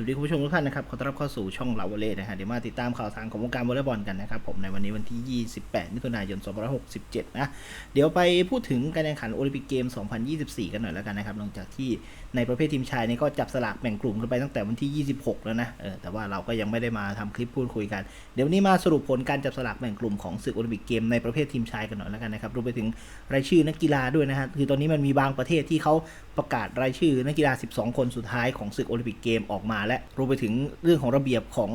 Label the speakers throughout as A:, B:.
A: วัสดีคุณผู้ชมทุกท่านนะครับ ขอต้อนรับเข้าสู่ช่องเราวอลเล่นะฮะ เดี๋ยวมาติดตามข่าวสารของวงการวอลเลย์บอลกันนะครับผมในวันนี้วันที่ 28 มิถุนายน 2567 นะ เดี๋ยวไปพูดถึงการแข่งขันโอลิมปิกเกม 2024 กันหน่อยแล้วกันนะครับหลังจากที่ในประเภททีมชายนี่ก็จับสลากแบ่งกลุ่มกันไปตั้งแต่วันที่ 26 แล้วนะ เออ แต่ว่าเราก็ยังไม่ได้มาทำคลิปพูดคุยกัน เดี๋ยววนนี้มาสรุปผลการจับสลากแบ่งกลุ่มของศึกโอลิมปิกเกมในประเภททีมชายกันหน่อยแล้วกันนะครับ รวมไปถึงรายชื่อนักกีฬาด้วยนะฮะ คือตอนนี้มันมีบางประเทศที่เขาประกาศรายชื่อนักกีฬา 12 คนสุดท้ายของศึกโอลิมปิกเกมออกมาและรวมไปถึงเรื่องของระเบียบของ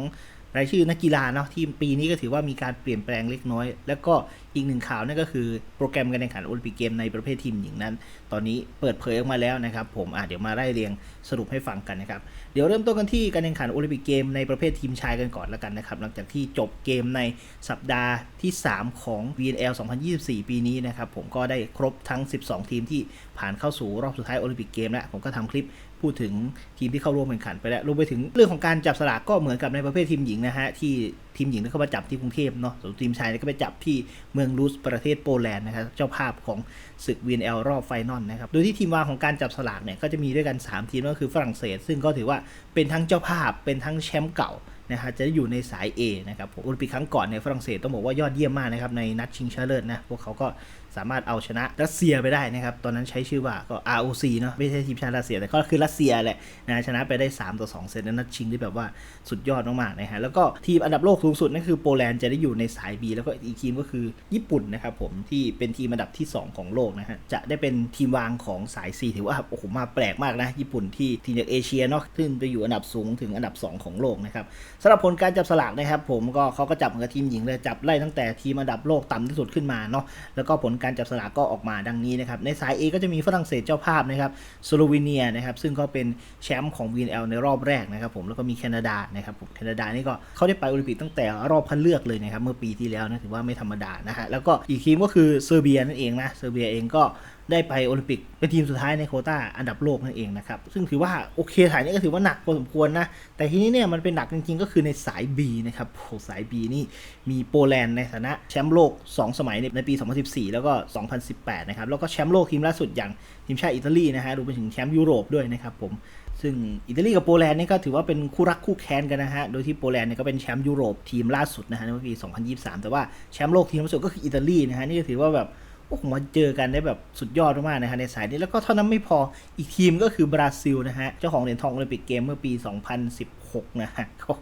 A: รายชื่อนักกีฬาเนาะที่ปีนี้ก็ถือว่ามีการเปลี่ยนแปลงเล็กน้อย แล้วก็อีกหนึ่งข่าวนั่นก็คือโปรแกรมการแข่งขันโอลิมปิกเกมในประเภททีมหญิงนั้น ตอนนี้เปิดเผยออกมาแล้วนะครับ ผมอะเดี๋ยวมาไล่เรียงสรุปให้ฟังกันนะครับ เดี๋ยวเริ่มต้นกันที่การแข่งขันโอลิมปิกเกมในประเภททีมชายกันก่อนแล้วกันนะครับ หลังจากที่จบเกมในสัปดาห์ที่ 3 ของ VNL 2024 ปีนี้นะครับผมก็ได้ครบทั้ง 12 ทีมที่ผ่านเข้าสู่รอบสุดท้ายโอลิมปิกเกมแล้วผมก็ทำคลิป พูดถึงทีมที่เข้าร่วมแข่งขันไปแล้วรวมไปถึงเรื่องของการจับสลากก็เหมือนกับในประเภททีมหญิงนะฮะที่ทีมหญิงที่เข้ามาจับที่กรุงเทพเนาะส่วนทีมชายก็ไปจับที่เมืองลูสประเทศโปแลนด์นะครับเจ้าภาพของศึก VNL รอบไฟนอลนะครับโดยที่ทีมวางของการจับสลากเนี่ยก็จะมีด้วยกัน 3 ทีมก็คือฝรั่งเศส ซึ่งก็ถือว่าเป็นทั้งเจ้าภาพเป็นทั้งแชมป์เก่านะฮะจะได้อยู่ในสาย A นะครับผมโอลิมปิกครั้งก่อนในฝรั่งเศสต้องบอกว่ายอดเยี่ยมมากนะครับในนัดชิงชนะเลิศนะพวกเขาก็ สามารถเอาชนะรัสเซียไปได้นะครับ ตอนนั้นใช้ชื่อว่าก็ ROC เนาะไม่ใช่ทีมชาติรัสเซีย แต่ก็คือรัสเซียแหละนะชนะไปได้ 3 ต่อ 2 เซตนนัดชิงที่แบบว่าสุดยอดมากๆนะฮะแล้วก็ทีมอันดับโลกสูงสุดนั่นคือโปแลนด์จะได้อยู่ในสาย B แล้วก็อีกทีมก็คือญี่ปุ่นนะครับผมที่เป็นทีมอันดับที่ 2 ของโลกนะฮะจะได้เป็นทีมวางของสาย C ถือว่าโอ้โหมาแปลกมากนะญี่ปุ่นที่ทีมจากเอเชียเนาะขึ้นไปอยู่อันดับสูงถึงอันดับ 2 ของโลกนะครับสำหรับผลการจับสลากนะครับผมก็เขาก็จับเหมือนกับทีมหญิงเลยจับไล่ตั้งแต่ทีมอันดับโลกต่ำที่สุดขึ้นมาเนาะแล้วก็ผลกการจับสลากก็ออกมาดังนี้นะครับ ในสาย A ก็จะมีฝรั่งเศสเจ้าภาพนะครับสโลวีเนียนะครับซึ่งก็เป็นแชมป์ของ VNL ในรอบแรกนะครับผมแล้วก็มีแคนาดานะครับผมแคนาดานี่ก็เขาได้ไปโอลิมปิกตั้งแต่รอบคัดเลือกเลยนะครับเมื่อปีที่แล้วนะถือว่าไม่ธรรมดานะฮะแล้วก็อีกทีมก็คือเซอร์เบียนั่นเองนะเซอร์เบียเองก็ ได้ไปโอลิมปิกเป็นทีมสุดท้ายในโคต้าอันดับโลกนั่นเองนะครับ ซึ่งถือว่าโอเคสายนี้ก็ถือว่าหนักพอสมควรนะ แต่ทีนี้เนี่ยมันเป็นหนักจริงๆ ก็คือในสาย B นะครับโอ้สาย B นี่มีโปแลนด์ในฐานะแชมป์โลก 2 สมัยในปี 2014 แล้วก็ 2018 นะครับ แล้วก็แชมป์โลกทีมล่าสุดอย่างทีมชาติอิตาลีนะฮะรวมไปถึงแชมป์ยุโรปด้วยนะครับผมซึ่งอิตาลีกับโปแลนด์นี่ก็ถือว่าเป็นคู่รักคู่แค้นกันนะฮะ โดยที่โปแลนด์เนี่ยก็เป็นแชมป์ยุโรปทีมล่าสุดนะฮะในปี 2023 แต่ว่าแชมป์โลกทีมล่าสุดก็คืออิตาลีนะฮะนี่ก็ถือว่าแบบ โอ้โหมาเจอกันได้แบบสุดยอดมากๆนะฮะในสายนี้แล้วก็เท่านั้นไม่พออีกทีมก็คือบราซิลนะฮะ เจ้าของเหรียญทองโอลิมปิกเกมเมื่อปี 2016 นะฮะก็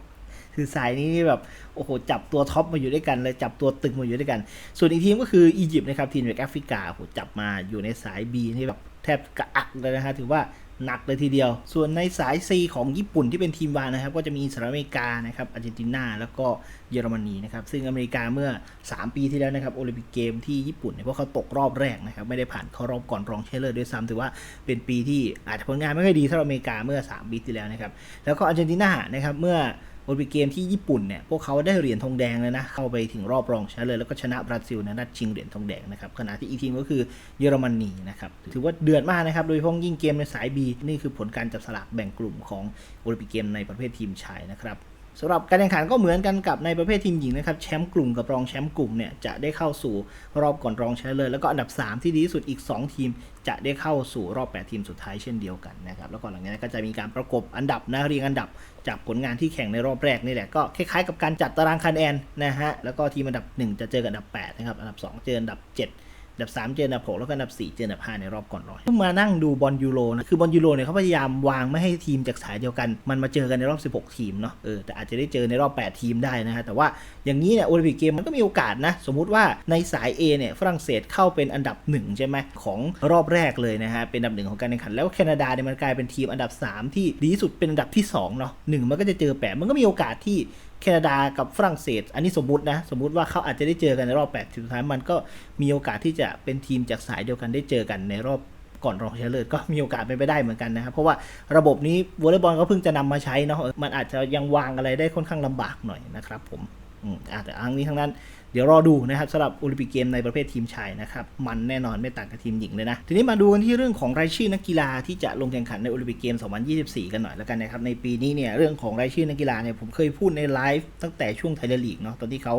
A: คือสายนี้นี่แบบโอ้โหจับตัวท็อปมาอยู่ด้วยกันเลยจับตัวตึงมาอยู่ด้วยกัน ส่วนอีกทีมก็คืออียิปต์นะครับทีมจากแอฟริกาโอ้โหจับมาอยู่ในสาย B นี่แบบแทบกระอักเลยนะฮะถือว่า หนักเลยทีเดียว ส่วนในสาย C ของญี่ปุ่นที่เป็นทีมวางนะครับ ก็จะมีสหรัฐอเมริกานะครับอาร์เจนตินาแล้วก็เยอรมนีนะครับซึ่งอเมริกาเมื่อ 3 ปีที่แล้วนะครับโอลิมปิกเกมที่ญี่ปุ่นเนี่ยพวกเขาตกรอบแรกนะครับไม่ได้ผ่านเข้ารอบก่อนรองเชลเลอร์ด้วยซ้ำถือว่าเป็นปีที่อาจจะผลงานไม่ค่อยดีสำหรับอเมริกาเมื่อ 3 ปีที่แล้วนะครับแล้วก็อาร์เจนตินานะครับเมื่อ โอลิมปิกเกมที่ญี่ปุ่นเนี่ยพวกเขาได้เหรียญทองแดงเลยนะ เข้าไปถึงรอบรองชนะเลยแล้วก็ชนะบราซิลนะนัดชิงเหรียญทองแดงนะครับขณะที่อีกทีมก็คือเยอรมนีนะครับถือว่าเดือดมากนะครับโดยเฉพาะยิ่งเกมในสาย B นี่คือผลการจับสลากแบ่งกลุ่มของโอลิมปิกเกมในประเภททีมชายนะครับ สำหรับการแข่งขันก็เหมือนกันกับในประเภททีมหญิงนะครับแชมป์กลุ่มกับรองแชมป์กลุ่มเนี่ยจะได้เข้าสู่รอบก่อนรองชนะเลิศแล้วก็อันดับ 3 ที่ดีที่สุดอีก 2 ทีม จะได้เข้าสู่รอบ 8 ทีมสุดท้ายเช่นเดียวกันนะครับแล้วก็หลังจากนั้นก็จะมีการประกบอันดับนะเรียงอันดับจากผลงานที่แข่งในรอบแรกนี่แหละก็คล้ายๆกับการจัดตารางคะแนนนะฮะแล้วก็ทีมอันดับ 1 จะเจอกับอันดับ8นะครับอันดับ 2 เจออันดับ 7 อันดับ 3 เจออันดับ 6 แล้วก็อันดับ 4 เจออันดับ 5 ในรอบก่อนรองเพิ่งมานั่งดูบอลยูโรนะ คือบอลยูโรเนี่ยเขาพยายามวางไม่ให้ทีมจากสายเดียวกัน มันมาเจอกันในรอบ 16 ทีมเนาะ เออ แต่อาจจะได้เจอในรอบ 8 ทีมได้นะฮะ แต่ว่าอย่างนี้เนี่ยโอลิมปิกเกมมันก็มีโอกาสนะ สมมุติว่าในสาย A เนี่ยฝรั่งเศสเข้าเป็นอันดับ 1 ใช่ไหมของรอบแรกเลยนะฮะ เป็นอันดับหนึ่งของการแข่งขัน แล้วแคนาดาเนี่ยมันกลายเป็นทีมอันดับ 3 ที่ดีที่สุดเป็นอันดับที่2เนาะหนึ่งมันก็จะเจอแปดมันก็มีโอกาสที่ แคนาดากับฝรั่งเศส อันนี้สมมตินะ สมมติว่าเขาอาจจะได้เจอกันในรอบ8ทีมสุดท้ายมันก็มีโอกาสที่จะเป็นทีมจากสายเดียวกันได้เจอกันในรอบก่อนรองชนะเลิศก็มีโอกาสเป็นไปได้เหมือนกันนะครับ เพราะว่าระบบนี้วอลเลย์บอลก็เพิ่งจะนำมาใช้เนาะมันอาจจะยังวางอะไรได้ค่อนข้างลำบากหน่อยนะครับผมอืมอะแต่ทั้งนี้ทั้งนั้น เดี๋ยวรอดูนะครับสำหรับโอลิมปิกเกมในประเภททีมชายนะครับมันแน่นอนไม่ต่างกับทีมหญิงเลยนะ ทีนี้มาดูกันที่เรื่องของรายชื่อนักกีฬาที่จะลงแข่งขันในโอลิมปิกเกม 2024 กันหน่อยแล้วกันนะครับในปีนี้เนี่ยเรื่องของรายชื่อนักกีฬาเนี่ยผมเคยพูดในไลฟ์ตั้งแต่ช่วงไทยลีกเนาะตอนที่เขา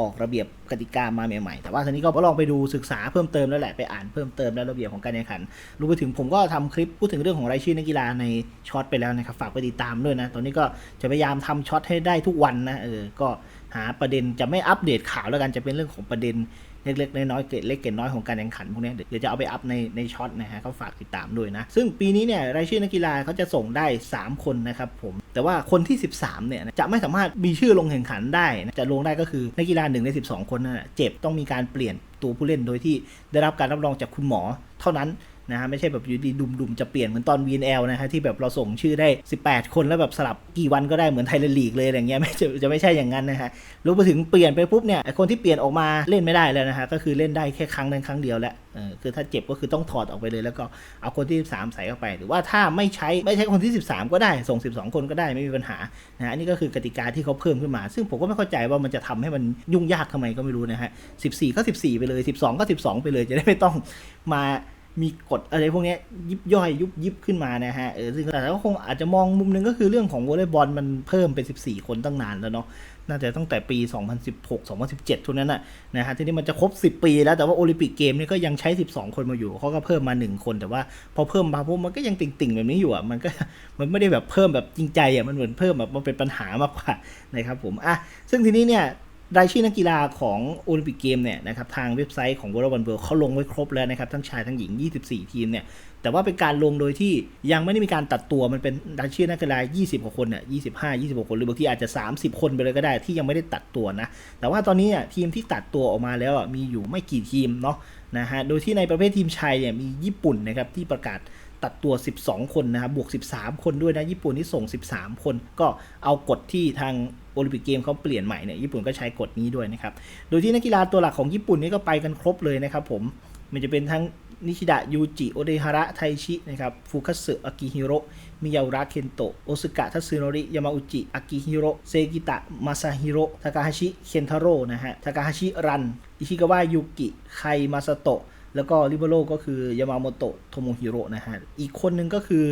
A: ออกระเบียบกติกามาใหม่ๆ แต่ว่าทีนี้ก็ลองไปดูศึกษาเพิ่มเติมแล้วแหละไปอ่านเพิ่มเติมแล้วระเบียบของการแข่งขันรวมไปถึงผมก็ทำคลิปพูดถึงเรื่องของรายชื่อนักกีฬาในช็อตไปแล้วนะครับฝากไปติดตามด้วยนะตอนนี้ก็จะพยายามทำช็อตให้ได้ทุกวันนะเออก็หาประเด็นจะไม่อัปเดตข่าวแล้วกันจะเป็นเรื่องของประเด็น เล็กๆน้อยๆเกร็ดเล็กเกร็ดน้อยของการแข่งขันพวกนี้เดี๋ยวจะเอาไปอัพในในช็อตนะฮะก็ฝากติดตามด้วยนะ ซึ่งปีนี้เนี่ยรายชื่อนักกีฬาเขาจะส่งได้ 3 คนนะครับผมแต่ว่าคนที่ 13เนี่ยจะไม่สามารถมีชื่อลงแข่งขันได้นะจะลงได้ก็คือนักกีฬา1ใน 12 คนนั่นแหละเจ็บต้องมีการเปลี่ยนตัวผู้เล่นโดยที่ได้รับการรับรองจากคุณหมอเท่านั้น นะฮะไม่ใช่แบบอยู่ดีดุมๆจะเปลี่ยนเหมือนตอน VNL นะฮะที่แบบเราส่งชื่อได้ 18 คนแล้วแบบสลับกี่วันก็ได้เหมือนไทยแลนด์ลีกเลยอะไรเงี้ยไม่จะจะไม่ใช่อย่างนั้นนะฮะรู้ไปถึงเปลี่ยนไปปุ๊บเนี่ยคนที่เปลี่ยนออกมาเล่นไม่ได้แล้วนะฮะก็คือเล่นได้แค่ครั้งนั้นครั้งเดียวแหละเออคือถ้าเจ็บก็คือต้องถอดออกไปเลยแล้วก็เอาคนที่ 13 ใส่เข้าไป หรือว่าถ้าไม่ใช้ไม่ใช้คนที่ 13 ก็ได้ส่ง 12 คนก็ได้ไม่มีปัญหานะฮะอันนี้ก็คือกติกาที่เขาเพิ่มขึ้นมา ซึ่งผมก็ไม่เข้าใจว่ามันจะทำให้มันยุ่งยากทำไมก็ไม่รู้นะฮะ14 ก็ 14 ไปเลย 12 ก็ 12 ไปเลยจะได้ไม่ต้องมา มีกฎอะไรพวกนี้ยิบย่อยยุบยิบขึ้นมานะฮะเออซึ่งแต่ก็คงอาจจะมองมุมหนึงก็คือเรื่องของวอลเลย์บอลมันเพิ่มเป็น 14 คนตั้งนานแล้วเนาะน่าจะตั้งแต่ปี 2016 2017ทุกนั้นน่ะนะฮะทีนี้มันจะครบ 10 ปีแล้วแต่ว่าโอลิมปิกเกมนี่ก็ยังใช้ 12 คนมาอยู่เขาก็เพิ่มมา 1 คนแต่ว่าพอเพิ่มมาพวกมันก็ยังติ่งๆแบบนี้อยู่อะมันก็มันไม่ได้แบบเพิ่มแบบจริงใจอะมันเหมือนเพิ่มแบบมันเป็นปัญหามากกว่านะครับผมอะซึ่งทีนี้เนี่ย รายชื่อนักกีฬาของโอลิมปิกเกมเนี่ยนะครับทางเว็บไซต์ของ w o r l d b a l l World เขาลงไว้ครบแล้วนะครับทั้งชายทั้งหญิง 24 ทีมเนี่ยแต่ว่าเป็นการลงโดยที่ยังไม่ได้มีการตัดตัวมันเป็นรายชื่อนักกีฬา 20 กว่าคนเนี่ย25 26 คนหรือบางทีอาจจะ 30 คนไปเลยก็ได้ที่ยังไม่ได้ตัดตัวนะ แต่ว่าตอนนี้เนี่ยทีมที่ตัดตัวออกมาแล้วมีอยู่ไม่กี่ทีมเนาะนะฮะ โดยที่ในประเภททีมชายเนี่ยมีญี่ปุ่นนะครับที่ประกาศ ตัดตัว 12 คนนะครับบวก 13 คนด้วยนะ ญี่ปุ่นที่ส่ง 13 คน ก็เอากฎที่ทางโอลิมปิกเกมเขาเปลี่ยนใหม่เนี่ยญี่ปุ่นก็ใช้กฎนี้ด้วยนะครับ โดยที่นักกีฬาตัวหลักของญี่ปุ่นนี่ก็ไปกันครบเลยนะครับผมมันจะเป็นทั้งนิชิดะยูจิโอเดฮาระไทชินะครับฟูคัสึอากิฮิโรมิยาอุระเคนโตะโอซึกะทัตสึโนริยามาอุจิอากิฮิโรเซกิตะมาซาฮิโรทากาฮาชิเคนทาโร่นะฮะทากาฮาชิรันอิชิกาวะยูกิไคมาซาโตะ แล้วก็ริเบโรก็คือยามาโมโตะโทโมฮิโร่นะฮะ อีกคนหนึ่งก็คือ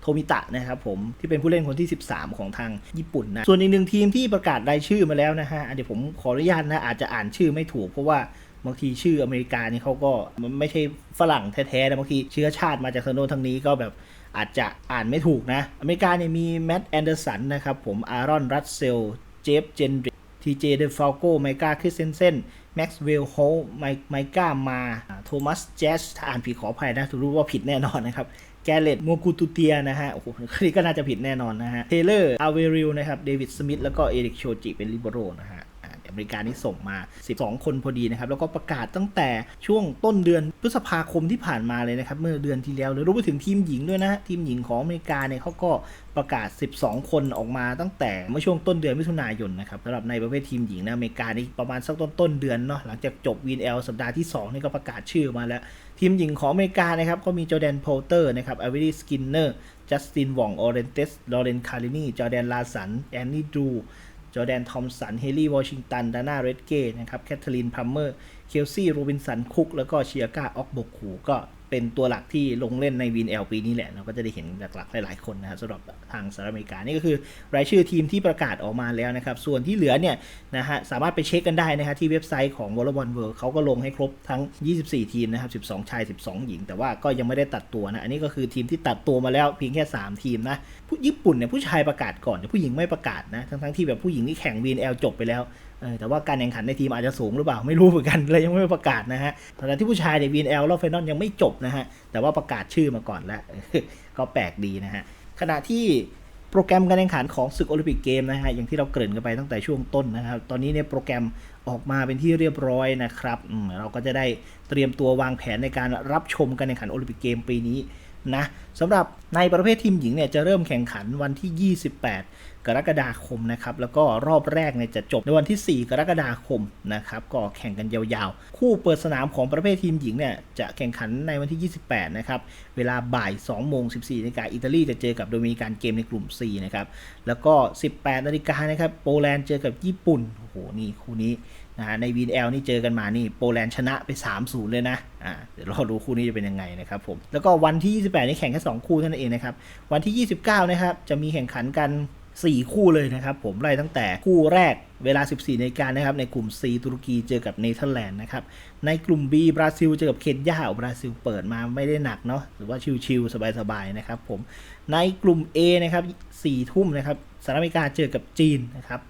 A: โทมิตะนะครับผมที่เป็นผู้เล่นคนที่ 13 ของทางญี่ปุ่นนะ ส่วนอีกหนึ่งทีมที่ประกาศรายชื่อมาแล้วนะฮะเดี๋ยวผมขออนุญาตนะอาจจะอ่านชื่อไม่ถูกเพราะว่าบางทีชื่ออเมริกานี่เขาก็มันไม่ใช่ฝรั่งแท้ๆนะบางทีเชื้อชาติมาจากทางโน้นทางนี้ก็แบบอาจจะอ่านไม่ถูกนะ อเมริกาเนี่ยมีแมตต์แอนเดอร์สันนะครับผมอารอนรัสเซลเจฟเจนริกทีเจเดฟาโกไมกาคริสเซนเซน แม็กซ์เวลโฮไมไมกามาโทมัสเจสถ้าอ่านผิดขออภัยนะรู้ว่าผิดแน่นอนนะครับแกเลตโมกูตูเตียนะฮะ โอ้โหคนนี้ก็น่าจะผิดแน่นอนนะฮะ เทเลอร์ อาเวริลนะครับ เดวิด สมิธ แล้วก็เอริกโชจิ เป็นลิเบโรนะฮะ อเมริกานี่ส่งมา 12 คนพอดีนะครับ แล้วก็ประกาศตั้งแต่ช่วงต้นเดือนพฤษภาคมที่ผ่านมาเลยนะครับ เมื่อเดือนที่แล้วเลยรู้ไปถึงทีมหญิงด้วยนะฮะทีมหญิงของอเมริกาเนี่ยเขาก็ประกาศ 12 คนออกมาตั้งแต่เมื่อช่วงต้นเดือนมิถุนายนนะครับสำหรับในประเภททีมหญิงนะอเมริกานี่ประมาณสักต้นต้นเดือนเนาะหลังจากจบ VNL สัปดาห์ที่ 2 นี่ก็ประกาศชื่อมาแล้ว ทีมหญิงของอเมริกานะครับก็มีจอแดนโพลเตอร์นะครับอเวรี่สกินเนอร์จัสตินวองออเรนเตสลอเรนคารินีจอแดนลาสันแอนนี่ดู จอแดน ทอมสัน เฮลี่ วอชิงตัน ดาน่า เรดเก้นะครับ แคทเธอรีน พัมเมอร์ เคลซี่ โรบินสัน คุก แล้วก็เชียกาออกบกคูก็ เป็นตัวหลักที่ลงเล่นใน VNL ปีนี้แหละ เราก็จะได้เห็นหลักๆ หลาย ๆ คนนะครับสำหรับทางสหรัฐอเมริกา นี่ก็คือรายชื่อทีมที่ประกาศออกมาแล้วนะครับ ส่วนที่เหลือเนี่ยนะฮะสามารถไปเช็คกันได้นะฮะที่เว็บไซต์ของ v o l l e y b a l l World เขาก็ลงให้ครบทั้ง 24 ทีมนะครับ 12 ชาย 12 หญิง แต่ว่าก็ยังไม่ได้ตัดตัวนะ อันนี้ก็คือทีมที่ตัดตัวมาแล้วเพียงแค่ 3 ทีมนะผู้ญี่ปุ่นเนี่ยผู้ชายประกาศก่อนแต่ผู้หญิงไม่ประกาศนะทั้งๆที่แบบผู้หญิงนี่แข่ง VNL จบไปแล้ว แต่ว่าการแข่งขันในทีมอาจจะสูงหรือเปล่าไม่รู้เหมือนกันเลยยังไม่ประกาศนะฮะตอนที่ผู้ชายใน VNL รอบไฟนอลยังไม่จบนะฮะแต่ว่าประกาศชื่อมาก่อนแล้วก็แปลกดีนะฮะขณะที่โปรแกรมการแข่งขันของศึกโอลิมปิกเกมนะฮะอย่างที่เราเกริ่นกันไปตั้งแต่ช่วงต้นนะครับตอนนี้เนี่ยโปรแกรมออกมาเป็นที่เรียบร้อยนะครับเราก็จะได้เตรียมตัววางแผนในการรับชมการแข่งขันโอลิมปิกเกมปีนี้ นะสำหรับในประเภททีมหญิงเนี่ยจะเริ่มแข่งขันวันที่ 28 กรกฎาคมนะครับแล้วก็รอบแรกเนี่ยจะจบในวันที่ 4 กรกฎาคมนะครับก็แข่งกันยาวๆ คู่เปิดสนามของประเภททีมหญิงเนี่ยจะแข่งขันในวันที่ 28 นะครับเวลาบ่าย2โมง14นาฬิกาอิตาลีจะเจอกับโดมินิกันเกมในกลุ่ม C นะครับแล้วก็ 18นาฬิกานะครับโปแลนด์เจอกับญี่ปุ่นโอ้โหนี่คู่นี้ นะฮะใน VNL นี่เจอกันมานี่โปแลนด์ชนะไป 3-0 เลยนะอ่าเดี๋ยวรอดูคู่นี้จะเป็นยังไงนะครับผม แล้วก็วันที่ 28 นี่แข่งแค่ 2 คู่เท่านั้นเองนะครับ วันที่ 29 นะครับ จะมีแข่งขันกัน 4 คู่เลยนะครับผม ไล่ตั้งแต่คู่แรกเวลา 14นาฬิกานะครับ ในกลุ่ม C ตุรกีเจอกับเนเธอร์แลนด์นะครับ ในกลุ่ม B บราซิลเจอกับเคนยาบราซิลเปิดมาไม่ได้หนักเนาะหรือว่าชิลๆสบายๆนะครับผมในกลุ่ม A นะครับ4ทุ่มนะครับสหรัฐอเมริกาเจอกับจีนนะครับ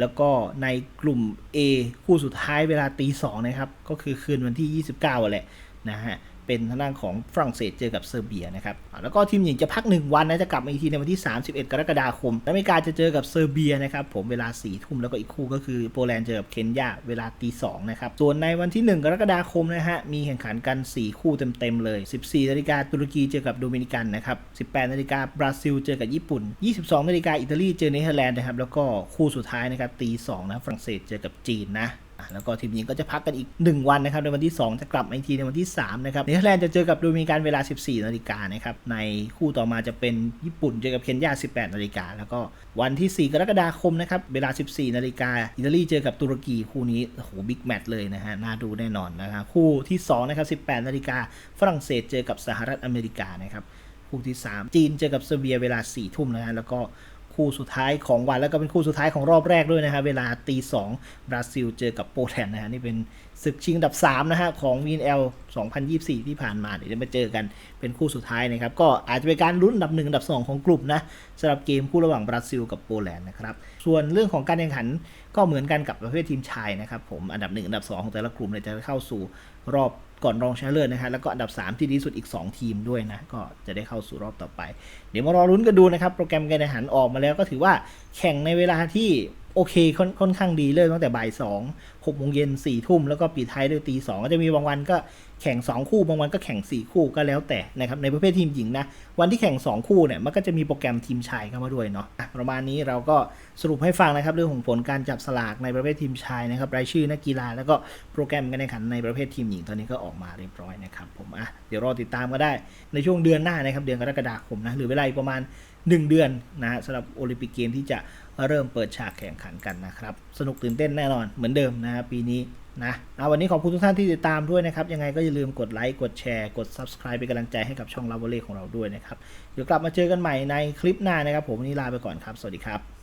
A: แล้วก็ในกลุ่ม A คู่สุดท้ายเวลาตีสองนะครับ ก็คือคืนวันที่ 29อะแหละนะฮะ เป็นทางด้านของฝรั่งเศสเจอกับเซอร์เบียนะครับแล้วก็ทีมหญิงจะพัก 1 วันนะจะกลับมาอีกทีในวันที่ 31 กรกฎาคมอเมริกาจะเจอกับเซอร์เบียนะครับผมเวลา4ทุ่มแล้วก็อีกคู่ก็คือโปแลนด์เจอกับเคนยาเวลาตีสองนะครับส่วนในวันที่ 1 กรกฎาคมนะฮะมีแข่งขันกัน 4 คู่เต็มๆเลย 14นาฬิกาตุรกีเจอกับโดมินิกันนะครับ18นาฬิกาบราซิลเจอกับญี่ปุ่น 22นาฬิกาอิตาลีเจอเนเธอร์แลนด์นะครับแล้วก็คู่สุดท้ายนะครับตีสองนะฝรั่งเศสเจอกับจีนนะ แล้วก็ทีมหญิงก็จะพักกันอีก 1 วันนะครับในวันที่ 2 จะกลับมาอีกทีในวันที่ 3 นะครับเนเธอร์แลนด์จะเจอกับโดมินิกันเวลา 14 นาฬิกานะครับ ในคู่ต่อมาจะเป็นญี่ปุ่นเจอกับเคนยา 18 นาฬิกา แล้วก็วันที่ 4 กรกฎาคมนะครับ เวลา 14 นาฬิกา อิตาลีเจอกับตุรกีคู่นี้ โอ้โห บิ๊กแมตช์เลยนะฮะ น่าดูแน่นอนนะครับ คู่ที่ 2 นะครับ 18 นาฬิกา ฝรั่งเศสเจอกับสหรัฐอเมริกานะครับ คู่ที่ 3 จีนเจอกับเซอร์เบียเวลา 4 ทุ่มนะฮะ แล้วก็ คู่สุดท้ายของวันแล้วก็เป็นคู่สุดท้ายของรอบแรกด้วยนะฮะเวลาตีสองบราซิลเจอกับโปแลนด์นะฮะนี่เป็นศึกชิงอันดับ3นะฮะของ VNL 2024 ที่ผ่านมาเดี๋ยวจะมาเจอกันเป็นคู่สุดท้ายนะครับ ก็อาจจะเป็นการลุ้นอันดับ1อันดับ 2 ของกลุ่มนะสำหรับเกมคู่ระหว่างบราซิลกับโปแลนด์นะครับ ส่วนเรื่องของการแข่งขันก็เหมือนกันกับประเภททีมชายนะครับผมอันดับ 1 อันดับ 2 ของแต่ละกลุ่มเนี่ยจะเข้าสู่รอบ ก่อนรองชนะเลิศนะฮะแล้วก็อันดับ 3 ที่ดีที่สุดอีก 2 ทีมด้วยนะ ก็จะได้เข้าสู่รอบต่อไป เดี๋ยวมารอลุ้นกันดูนะครับ โปรแกรมการแข่งขันออกมาแล้วก็ถือว่าแข่งในเวลาที่ โอเคค่อนค่อนข้างดีเริ่มตั้งแต่บ่ายสองหกโมงเย็นสี่ทุ่มแล้วก็ปิดท้ายด้วยตีสองก็จะมีบางวันก็แข่ง 2 คู่บางวันก็แข่ง 4 คู่ก็แล้วแต่นะครับในประเภททีมหญิงนะวันที่แข่ง 2 คู่เนี่ยมันก็จะมีโปรแกรมทีมชายเข้ามาด้วยเนาะะประมาณนี้เราก็สรุปให้ฟังนะครับเรื่องของผลการจับสลากในประเภททีมชายนะครับรายชื่อนักกีฬาแล้วก็โปรแกรมการแข่งขันในประเภททีมหญิงตอนนี้ก็ออกมาเรียบร้อยนะครับผมอะเดี๋ยวรอติดตามก็ได้ในช่วงเดือนหน้านะครับเดือนกรกฎาคมนะหรือเวลาประมาณ 1 เดือนนะฮะสำหรับโอลิมปิกเกมที่จะเริ่มเปิดฉากแข่งขันกันนะครับ สนุกตื่นเต้นแน่นอนเหมือนเดิมนะฮะปีนี้นะเอาวันนี้ขอบคุณทุกท่านที่ติดตามด้วยนะครับ ยังไงก็อย่าลืมกดไลค์ กดแชร์ กด Subscribe เป็นกำลังใจให้กับช่องลาวเล่ของเราด้วยนะครับ เดี๋ยวกลับมาเจอกันใหม่ในคลิปหน้านะครับ ผมวันนี้ลาไปก่อนครับ สวัสดีครับ